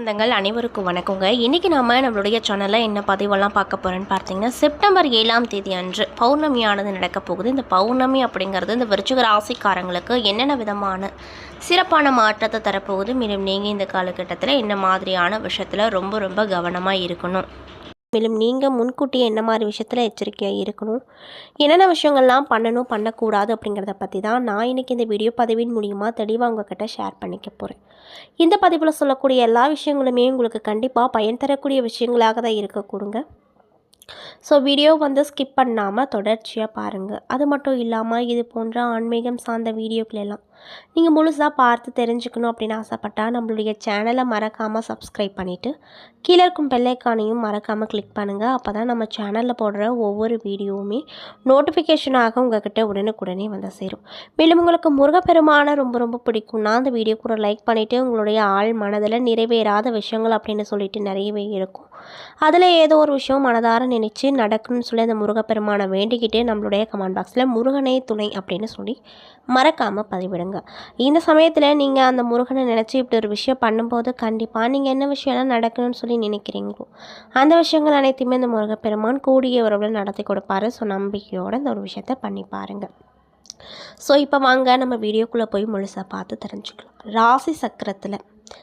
சொந்தங்கள் அனைவருக்கும் வணக்கங்க. இன்றைக்கி நாம் நம்மளுடைய சேனலில் என்ன பதிவெல்லாம் பார்க்க போகிறோன்னு பார்த்தீங்கன்னா செப்டம்பர் ஏழாம் தேதி அன்று பௌர்ணமியானது நடக்க போகுது. இந்த பௌர்ணமி அப்படிங்கிறது இந்த விருச்சிக ராசிக்காரங்களுக்கு என்னென்ன விதமான சிறப்பான மாற்றத்தை தரப்போகுது மேலும் நீங்கள் இந்த காலகட்டத்தில் என்ன மாதிரியான விஷயத்தில் ரொம்ப ரொம்ப கவனமாக இருக்கணும். மேலும் நீங்கள் முன்கூட்டியே என்ன மாதிரி விஷயத்தில் எச்சரிக்கையாக இருக்கணும்? என்னென்ன விஷயங்கள்லாம் பண்ணணும் பண்ணக்கூடாது அப்படிங்கிறத பற்றி தான் நான் இன்றைக்கி இந்த வீடியோ பதிவின் மூலியமாக தெளிவாக உங்ககிட்ட ஷேர் பண்ணிக்க போகிறேன் இந்த பதிவில் சொல்லக்கூடிய எல்லா விஷயங்களுமே உங்களுக்கு கண்டிப்பாக பயன் தரக்கூடிய விஷயங்களாக தான் இருக்க கொடுங்க ஸோ வீடியோ வந்து ஸ்கிப் பண்ணாமல் தொடர்ச்சியாக பாருங்கள் அது மட்டும் இல்லாமல் இது போன்ற ஆன்மீகம் சார்ந்த வீடியோக்களெல்லாம் நீங்கள் முழுசாக பார்த்து தெரிஞ்சுக்கணும் அப்படின்னு ஆசைப்பட்டால் நம்மளுடைய சேனலை மறக்காமல் சப்ஸ்கிரைப் பண்ணிவிட்டு கீழே இருக்கும் பெல்லைக்கானையும் மறக்காமல் கிளிக் பண்ணுங்கள் அப்போ தான் நம்ம சேனலில் போடுற ஒவ்வொரு வீடியோவுமே நோட்டிஃபிகேஷனாக உங்ககிட்ட உடனுக்குடனே வந்து சேரும். மேலும் உங்களுக்கு முருகப்பெருமானை ரொம்ப ரொம்ப பிடிக்கும்னா அந்த வீடியோ கூட லைக் பண்ணிவிட்டு உங்களுடைய ஆள் மனதில் நிறைவேறாத விஷயங்கள் அப்படின்னு சொல்லிட்டு நிறையவே இருக்கும். அதில் ஏதோ ஒரு விஷயம் மனதார நினச்சி நடக்கணும்னு சொல்லி அந்த முருகப்பெருமானை வேண்டிக்கிட்டு நம்மளுடைய கமெண்ட் பாக்ஸில் முருகனே துணை அப்படின்னு சொல்லி மறக்காமல் பதிவிடுங்க. இந்த சமயத்தில் நீங்கள் அந்த முருகனை நினச்சி இப்படி ஒரு விஷயம் பண்ணும்போது கண்டிப்பாக நீங்கள் என்ன விஷயம்லாம் நடக்கணும்னு சொல்லி நினைக்கிறீங்களோ அந்த விஷயங்கள் அனைத்தையுமே இந்த முருகப்பெருமான் கூடிய உறவில் நடத்தி கொடுப்பாரு. ஸோ நம்பிக்கையோடு இந்த ஒரு விஷயத்த பண்ணி பாருங்கள் ஸோ இப்போ வாங்க நம்ம வீடியோக்குள்ளே போய் முழுசாக பார்த்து தெரிஞ்சுக்கலாம். ராசி சக்கரத்தில்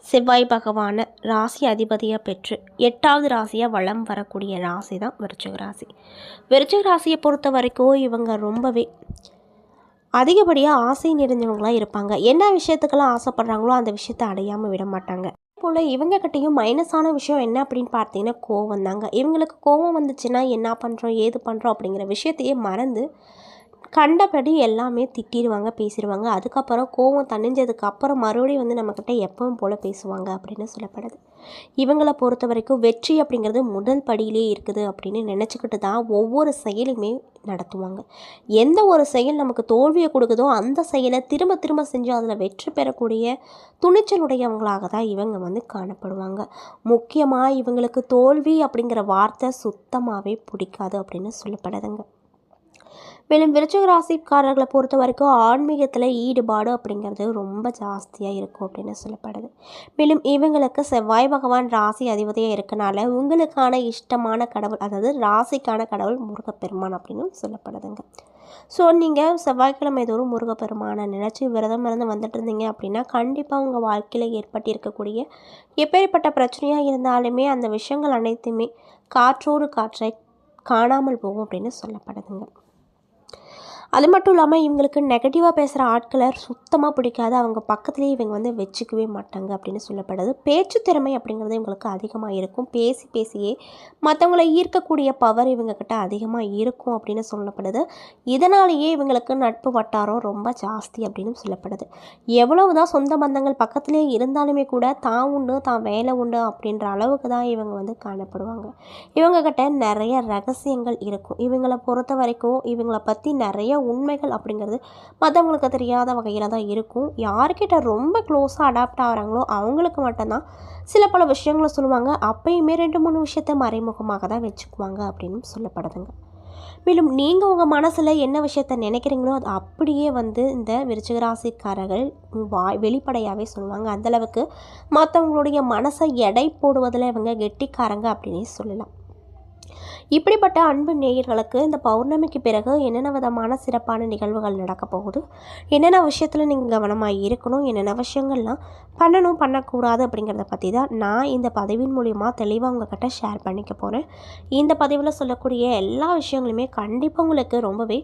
செவ்வாய் பகவானை ராசி அதிபதியாக பெற்று எட்டாவது ராசியாக வளம் வரக்கூடிய ராசி தான் விருச்சிக ராசி. விருச்சிக ராசியை பொறுத்த வரைக்கும் இவங்க ரொம்பவே அதிகப்படியாக ஆசை நிறைஞ்சவங்களாக இருப்பாங்க. என்ன விஷயத்துக்கெல்லாம் ஆசைப்படுறாங்களோ அந்த விஷயத்தை அடையாமல் விட மாட்டாங்க. போல் இவங்கக்கிட்டேயும் மைனஸான விஷயம் என்ன அப்படின்னு பார்த்தீங்கன்னா கோவம் தாங்க இவங்களுக்கு கோவம் வந்துச்சுன்னா என்ன பண்ணுறோம் ஏது பண்ணுறோம் அப்படிங்கிற விஷயத்தையே மறந்து கண்டபடி எல்லாமே திட்டிடுவாங்க பேசிடுவாங்க. அதுக்கப்புறம் கோவம் தணிஞ்சதுக்கு அப்புறம் மறுபடியும் வந்து நம்மக்கிட்ட எப்பவும் போல் பேசுவாங்க அப்படின்னு சொல்லப்படுது. இவங்களை பொறுத்த வரைக்கும் வெற்றி அப்படிங்கிறது முதல் படியிலே இருக்குது அப்படின்னு நினச்சிக்கிட்டு தான் ஒவ்வொரு செயலுமே நடத்துவாங்க. எந்த ஒரு செயல் நமக்கு தோல்வியை கொடுக்குதோ அந்த செயலை திரும்ப திரும்ப செஞ்சு அதில் வெற்றி பெறக்கூடிய துணிச்சலுடையவங்களாக தான் இவங்க வந்து காணப்படுவாங்க. முக்கியமாக இவங்களுக்கு தோல்வி அப்படிங்கிற வார்த்தை சுத்தமாகவே பிடிக்காது அப்படின்னு சொல்லப்படுதுங்க. மேலும் விருச்சக ராசிக்காரர்களை பொறுத்த வரைக்கும் ஆன்மீகத்தில் ஈடுபாடு அப்படிங்கிறது ரொம்ப ஜாஸ்தியாக இருக்கும் அப்படின்னு சொல்லப்படுது. மேலும் இவங்களுக்கு செவ்வாய் பகவான் ராசி அதிபதியாக இருக்கனால உங்களுக்கான இஷ்டமான கடவுள் அதாவது ராசிக்கான கடவுள் முருகப்பெருமான் அப்படின்னு சொல்லப்படுதுங்க. ஸோ நீங்கள் செவ்வாய்க்கிழமை தோறும் முருகப்பெருமானை நினச்சி விரதம் இருந்து வந்துட்டு இருந்தீங்க அப்படின்னா கண்டிப்பாக உங்கள் வாழ்க்கையில் ஏற்பட்டு இருக்கக்கூடிய எப்பேற்பட்ட பிரச்சனையாக இருந்தாலுமே அந்த விஷயங்கள் அனைத்துமே காற்றோடு காற்றை காணாமல் போகும் அப்படின்னு சொல்லப்படுதுங்க. அது மட்டும் இல்லாமல் இவங்களுக்கு நெகட்டிவாக பேசுகிற ஆட்களை சுத்தமாக பிடிக்காது. அவங்க பக்கத்துலேயே இவங்க வந்து வச்சுக்கவே மாட்டாங்க அப்படின்னு சொல்லப்படுது. பேச்சு திறமை அப்படிங்கிறது இவங்களுக்கு அதிகமாக இருக்கும். பேசி பேசியே மற்றவங்கள ஈர்க்கக்கூடிய பவர் இவங்கக்கிட்ட அதிகமாக இருக்கும் அப்படின்னு சொல்லப்படுது. இதனாலேயே இவங்களுக்கு நட்பு வட்டாரம் ரொம்ப ஜாஸ்தி அப்படின்னு சொல்லப்படுது. எவ்வளவு தான் சொந்த பந்தங்கள் பக்கத்துலேயே இருந்தாலுமே கூட தான் உண்டு தான் வேலை உண்டு அப்படின்ற அளவுக்கு தான் இவங்க வந்து காணப்படுவாங்க. இவங்கக்கிட்ட நிறைய ரகசியங்கள் இருக்கும். இவங்களை பொறுத்த வரைக்கும் இவங்களை பற்றி நிறைய உண்மைகள் அப்படிங்கிறது மற்றவங்களுக்கு தெரியாத வகையில் தான் இருக்கும். யார்கிட்ட ரொம்ப க்ளோஸாக அடாப்ட் ஆகிறாங்களோ அவங்களுக்கு மட்டும்தான் சில பல விஷயங்களை சொல்லுவாங்க. அப்பயுமே ரெண்டு மூணு விஷயத்த மறைமுகமாக தான் வச்சுக்குவாங்க அப்படின்னு சொல்லப்படுதுங்க. மேலும் நீங்கள் உங்கள் மனசில் என்ன விஷயத்த நினைக்கிறீங்களோ அது அப்படியே வந்து இந்த விருச்சிகராசிக்காரர்கள் வாய் வெளிப்படையாகவே சொல்லுவாங்க. அந்தளவுக்கு மற்றவங்களுடைய மனசை எடை போடுவதில் இவங்க கெட்டிக்காரங்க அப்படின்னே சொல்லலாம். இப்படிப்பட்ட அன்பு நேயர்களுக்கு இந்த பௌர்ணமிக்கு பிறகு என்னென்ன விதமான சிறப்பான நிகழ்வுகள் நடக்க போகுது? என்னென்ன விஷயத்தில் நீங்கள் கவனமாக இருக்கணும்? என்னென்ன விஷயங்கள்லாம் பண்ணணும் பண்ணக்கூடாது அப்படிங்கிறத பற்றி தான் நான் இந்த பதிவின் மூலிமா தெளிவாக உங்ககிட்ட ஷேர் பண்ணிக்க போகிறேன் இந்த பதிவில் சொல்லக்கூடிய எல்லா விஷயங்களுமே கண்டிப்பாக உங்களுக்கு ரொம்பவே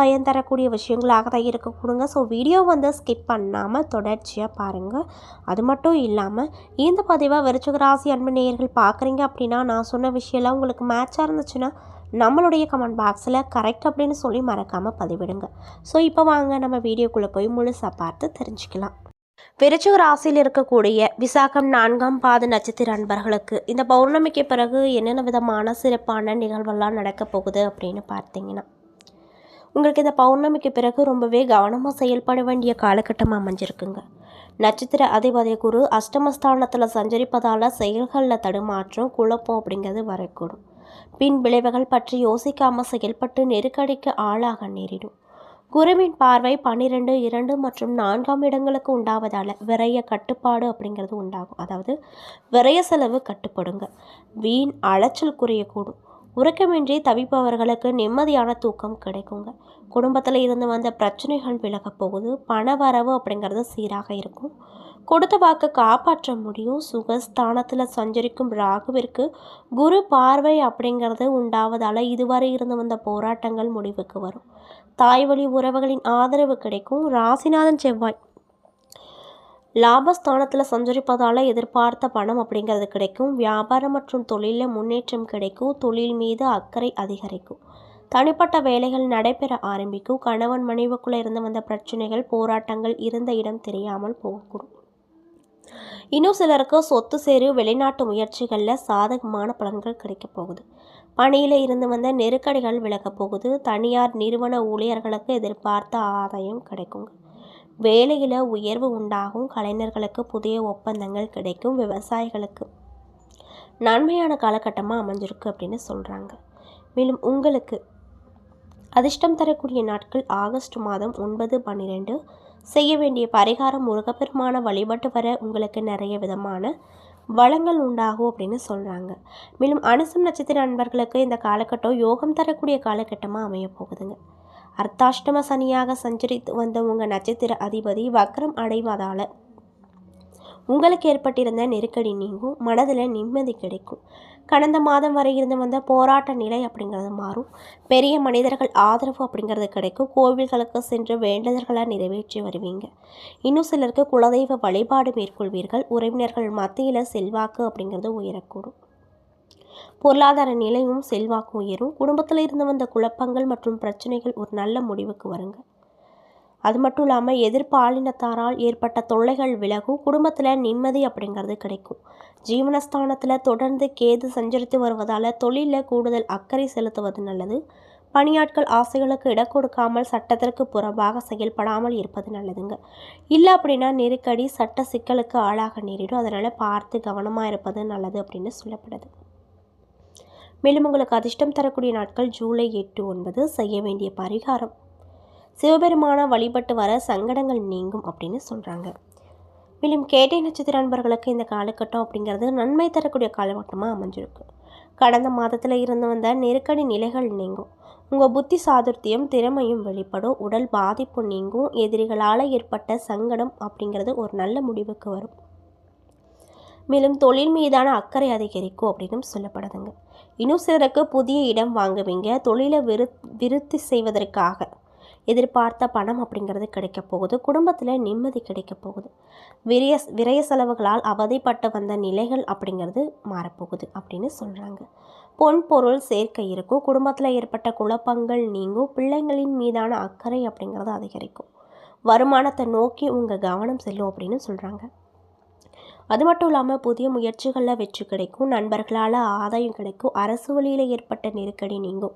பயன் தரக்கூடிய விஷயங்களாக தான் இருக்கக்கூடுங்க ஸோ வீடியோ வந்து ஸ்கிப் பண்ணாமல் தொடர்ச்சியாக பாருங்கள் அது மட்டும் இல்லாமல் இந்த பதிவாக விருச்சக ராசி அன்பு நேயர்கள் பார்க்குறீங்க அப்படின்னா நான் சொன்ன விஷயம்லாம் உங்களுக்கு மேட்சாக இருந்துச்சுன்னா நம்மளுடைய கமெண்ட் பாக்ஸில் கரெக்ட் அப்படின்னு சொல்லி மறக்காமல் பதிவிடுங்க. ஸோ இப்போ வாங்க நம்ம வீடியோக்குள்ளே போய் முழுசாக பார்த்து தெரிஞ்சுக்கலாம். விருச்சிக ராசியில் இருக்கக்கூடிய விசாகம் நான்காம் பாத நட்சத்திர அன்பர்களுக்கு இந்த பௌர்ணமிக்கு பிறகு என்னென்ன விதமான சிறப்பான நிகழ்வெல்லாம் நடக்க போகுது அப்படின்னு பார்த்தீங்கன்னா உங்களுக்கு இந்த பௌர்ணமிக்கு பிறகு ரொம்பவே கவனமாக செயல்பட வேண்டிய காலகட்டம் அமைஞ்சிருக்குங்க. நட்சத்திர அதிபதி குரு அஷ்டமஸ்தானத்தில் சஞ்சரிப்பதால் செயல்களில் தடுமாற்றம் குழப்பம் அப்படிங்கிறது வரக்கூடும். பின் விளைவுகள் பற்றி யோசிக்காமல் செயல்பட்டு நெருக்கடிக்கு ஆளாக நேரிடும். குருவின் பார்வை பன்னிரெண்டு இரண்டு மற்றும் நான்காம் இடங்களுக்கு உண்டாவதால் விரைய கட்டுப்பாடு அப்படிங்கிறது உண்டாகும். அதாவது விரைய செலவு கட்டுப்படுங்க. வீண் அலைச்சல் குறையக்கூடும். உறக்கமின்றி தவிப்பவர்களுக்கு நிம்மதியான தூக்கம் கிடைக்குங்க. குடும்பத்தில் இருந்து வந்த பிரச்சனைகள் விலகப் போகுது. பண வரவு அப்படிங்கிறது சீராக இருக்கும். கொடுத்த வாக்கு காப்பாற்ற முடியும். சுகஸ்தானத்தில் சஞ்சரிக்கும் ராகுவிற்கு குரு பார்வை அப்படிங்கிறது உண்டாவதால் இதுவரை இருந்து வந்த போராட்டங்கள் முடிவுக்கு வரும். தாய் வழி உறவுகளின் ஆதரவு கிடைக்கும். ராசிநாதன் செவ்வாய். லாபஸ்தானத்தில் சஞ்சரிப்பதால் எதிர்பார்த்த பணம் அப்படிங்கிறது கிடைக்கும். வியாபாரம் மற்றும் தொழிலில் முன்னேற்றம் கிடைக்கும். தொழில் மீது அக்கறை அதிகரிக்கும். தனிப்பட்ட வேலைகள் நடைபெற ஆரம்பிக்கும். கணவன் மனைவுக்குள்ளே இருந்து வந்த பிரச்சனைகள் போராட்டங்கள் இருந்த இடம் தெரியாமல் போகக்கூடும். இன்னும் சிலருக்கு சொத்து சேரு வெளிநாட்டு முயற்சிகளில் சாதகமான பலன்கள் கிடைக்கப் போகுது. பணியில் இருந்து வந்த நெருக்கடிகள் விலகப் போகுது. தனியார் நிறுவன ஊழியர்களுக்கு எதிர்பார்த்த ஆதாயம் கிடைக்குங்க. வேலையில் உயர்வு உண்டாகும். கலைஞர்களுக்கு புதிய ஒப்பந்தங்கள் கிடைக்கும். விவசாயிகளுக்கு நன்மையான காலகட்டமாக அமைஞ்சிருக்கு அப்படின்னு சொல்கிறாங்க மேலும் உங்களுக்கு அதிர்ஷ்டம் தரக்கூடிய நாட்கள் ஆகஸ்ட் மாதம் ஒன்பது பன்னிரெண்டு. செய்ய வேண்டிய பரிகாரம் முருகப்பெருமான வழிபட்டு வர உங்களுக்கு நிறைய விதமான வளங்கள் உண்டாகும் அப்படின்னு சொல்கிறாங்க மேலும் அனுசம் நட்சத்திர நண்பர்களுக்கு இந்த காலகட்டம் யோகம் தரக்கூடிய காலகட்டமாக அமைய போகுதுங்க. அர்த்தாஷ்டம சனியாக சஞ்சரித்து வந்த உங்கள் நட்சத்திர அதிபதி வக்ரம் அடைவதால் உங்களுக்கு ஏற்பட்டிருந்த நெருக்கடி நீங்கும் மனதில் நிம்மதி கிடைக்கும். கடந்த மாதம் வரை இருந்து வந்த போராட்ட நிலை அப்படிங்கிறது மாறும். பெரிய மனிதர்கள் ஆதரவு அப்படிங்கிறது கிடைக்கும். கோவில்களுக்கு சென்று வேண்டுதல்களை நிறைவேற்றி வருவீங்க. இன்னும் சிலருக்கு குலதெய்வ வழிபாடு மேற்கொள்வீர்கள். உறவினர்கள் மத்தியில் செல்வாக்கு அப்படிங்கிறது உயரக்கூடும். பொருளாதார நிலையும் செல்வாக்கும் உயரும். குடும்பத்தில் இருந்து வந்த குழப்பங்கள் மற்றும் பிரச்சனைகள் ஒரு நல்ல முடிவுக்கு வருங்க. அது மட்டும் இல்லாமல் எதிர்பாலினத்தாரால் ஏற்பட்ட தொல்லைகள் விலகும். குடும்பத்தில் நிம்மதி அப்படிங்கிறது கிடைக்கும். ஜீவனஸ்தானத்தில் தொடர்ந்து கேது சஞ்சரித்து வருவதால் தொழிலில் கூடுதல் அக்கறை செலுத்துவது நல்லது. பணியாட்கள் ஆசைகளுக்கு இடம் கொடுக்காமல் சட்டத்திற்கு புறம்பாக செயல்படாமல் இருப்பது நல்லதுங்க. இல்லை அப்படின்னா நெருக்கடி சட்ட சிக்கலுக்கு ஆளாக நேரிடும். அதனால் பார்த்து கவனமாக இருப்பது நல்லது அப்படின்னு சொல்லப்படுது. மேலும் உங்களுக்கு அதிர்ஷ்டம் தரக்கூடிய நாட்கள் ஜூலை எட்டு ஒன்பது. செய்ய வேண்டிய பரிகாரம். சிவபெருமான வழிபட்டு வர சங்கடங்கள் நீங்கும் அப்படின்னு சொல்கிறாங்க மேலும் கேட்டை நட்சத்திர நண்பர்களுக்கு இந்த காலகட்டம் அப்படிங்கிறது நன்மை தரக்கூடிய காலகட்டமாக அமைஞ்சிருக்கு. கடந்த மாதத்தில் இருந்து வந்த நெருக்கடி நிலைகள் நீங்கும். உங்கள் புத்தி சாதுர்த்தியம் திறமையும் வெளிப்படும். உடல் பாதிப்பு நீங்கும். எதிரிகளால் ஏற்பட்ட சங்கடம் அப்படிங்கிறது ஒரு நல்ல முடிவுக்கு வரும். மேலும் தொழில் மீதான அக்கறை அதிகரிக்கும் அப்படின்னு சொல்லப்படுதுங்க. இன்னும் சிலருக்கு புதிய இடம் வாங்குவீங்க. தொழிலை விரு விருத்தி செய்வதற்காக எதிர்பார்த்த பணம் அப்படிங்கிறது கிடைக்க போகுது. குடும்பத்தில் நிம்மதி கிடைக்க போகுது. விரைய விரய செலவுகளால் அவதிப்பட்டு வந்த நிலைகள் அப்படிங்கிறது மாறப்போகுது அப்படின்னு சொல்கிறாங்க பொன் பொருள் சேர்க்கை இருக்கும். குடும்பத்தில் ஏற்பட்ட குழப்பங்கள் நீங்கும். பிள்ளைங்களின் மீதான அக்கறை அப்படிங்கிறது அதிகரிக்கும். வருமானத்தை நோக்கி உங்கள் கவனம் செல்லும் அப்படின்னு சொல்கிறாங்க அது மட்டும் இல்லாமல் புதிய முயற்சிகளில் வெற்றி கிடைக்கும் நண்பர்களால் ஆதாயம் கிடைக்கும் அரசு வழியில் ஏற்பட்ட நெருக்கடி நீங்கும்.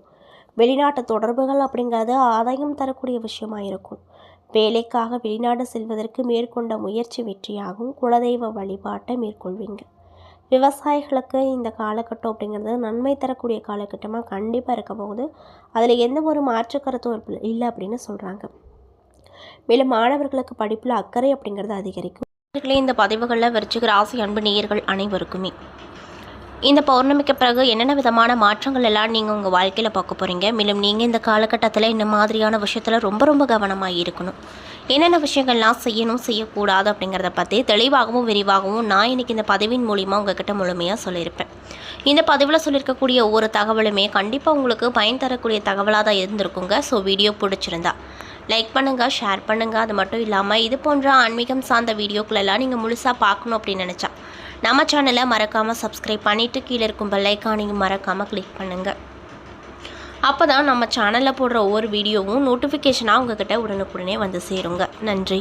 வெளிநாட்டு தொடர்புகள் அப்படிங்கிறது ஆதாயம் தரக்கூடிய விஷயமாக இருக்கும். வேலைக்காக வெளிநாடு செல்வதற்கு மேற்கொண்ட முயற்சி வெற்றியாகும். குலதெய்வ வழிபாட்டை மேற்கொள்வீங்க. விவசாயிகளுக்கு இந்த காலகட்டம் அப்படிங்கிறது நன்மை தரக்கூடிய காலகட்டமாக கண்டிப்பாக இருக்க போகுது. அதில் எந்த ஒரு மாற்று கருத்தும் இல்லை அப்படின்னு சொல்கிறாங்க மேலும் மாணவர்களுக்கு படிப்பில் அக்கறை அப்படிங்கிறது அதிகரிக்கும். நேர்களே இந்த பதிவுகளில் விருச்சிக ராசி அன்பு நேயர்கள் அனைவருக்குமே. இந்த பௌர்ணமிக்கு பிறகு என்னென்ன விதமான மாற்றங்கள் எல்லாம் நீங்கள் உங்கள் வாழ்க்கையில் பார்க்க போகிறீங்க மேலும் நீங்கள் இந்த காலகட்டத்தில் இந்த மாதிரியான விஷயத்தில் ரொம்ப ரொம்ப கவனமாக இருக்கணும். என்னென்ன விஷயங்கள்லாம் செய்யணும் செய்யக்கூடாது அப்படிங்கிறத பற்றி தெளிவாகவும் விரிவாகவும் நான் இன்றைக்கி இந்த பதிவின் மூலிமா உங்ககிட்ட முழுமையாக சொல்லியிருப்பேன். இந்த பதிவில் சொல்லியிருக்கக்கூடிய ஒவ்வொரு தகவலுமே கண்டிப்பாக உங்களுக்கு பயன் தரக்கூடிய தகவலாக தான் இருந்திருக்குங்க. ஸோ வீடியோ பிடிச்சிருந்தா. லைக் பண்ணுங்கள் ஷேர் பண்ணுங்கள் அது மட்டும் இல்லாமல் இது போன்ற ஆன்மீகம் சார்ந்த வீடியோக்களெல்லாம் நீங்கள் முழுசாக பார்க்கணும் அப்படின்னு நினச்சா நம்ம சேனலை மறக்காமல் சப்ஸ்கிரைப் பண்ணிவிட்டு கீழே இருக்கும் பெல்லைக்கானையும் மறக்காமல் கிளிக் பண்ணுங்கள் அப்போ தான் நம்ம சேனலில் போடுற ஒவ்வொரு வீடியோவும் நோட்டிஃபிகேஷனாக உங்ககிட்ட உடனுக்குடனே வந்து சேருங்க. நன்றி.